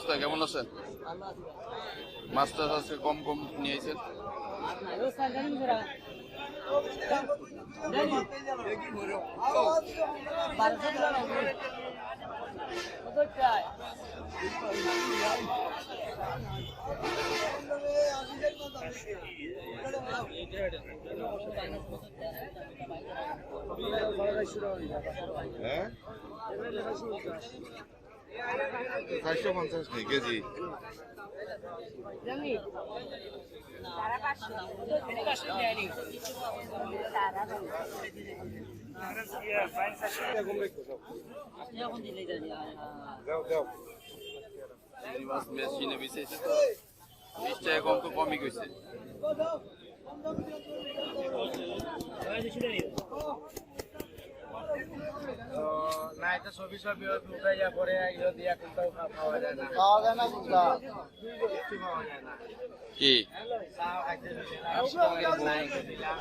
অবস্থা কেমন আছেন? মাছটা আজকে কম কম নিয়েছেন হ্যাঁ? চারশো পঞ্চাশ নেই কেজি? মেশিনে বিছেছে তো বিশ টাকা কম তো কমই গেছে। এটা ছবি ছবি উঠাই যা পরে ইয়ে দিয়া কোনটাও খাওয়া যায় না। পাওয়া যায় না কোনটা খাওয়া যায় না। কি? চাও খাইতে দিলাম, নাই দিলাম।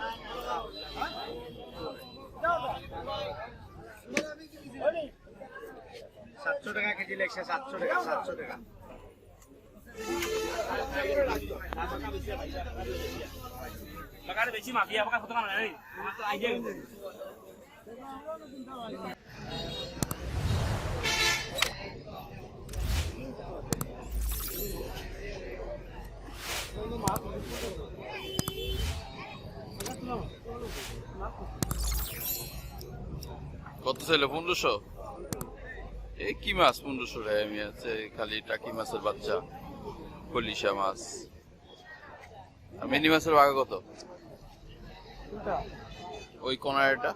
সাতশো টাকা কেজি লেগছে সাতশো টাকা সাতশো টাকা। Bakar beci mafia, bakar foto kamera কত ছিল? পনেরোশো? এ কি মাছ পনেরোশো রে? আমি আছে খালি টাকি মাছের বাচ্চা কলিশা মাছ। আর মিনি মাছের বাঘা কত? ওই কোনারটা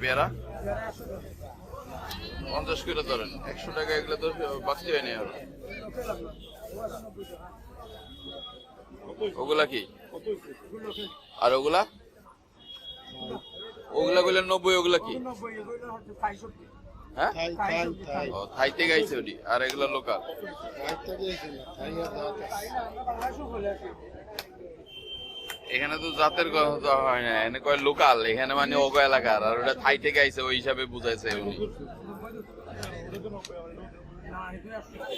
পেয়ারা? পঞ্চাশ করে ধরেন একশো টাকা এগুলো তো বাঁচতে হয়নি আর। ওগুলা কি? আর ওগুলা? ওগুলা গুলা নব্বই ওগুলা কি? হ্যাঁ? থাই থাই থাই। ও থাই থেকে ওটি আর এগুলা লোকাল থাইটা দিয়েছিল থাই আর দাওয়াত এখানে তো জাতের কথা হয় না এখানে কয় লোকাল, এখানে মানে ওগো এলাকার, আর ওটা থাই থেকে আইছে, ওই হিসাবে বুঝাইছে উনি।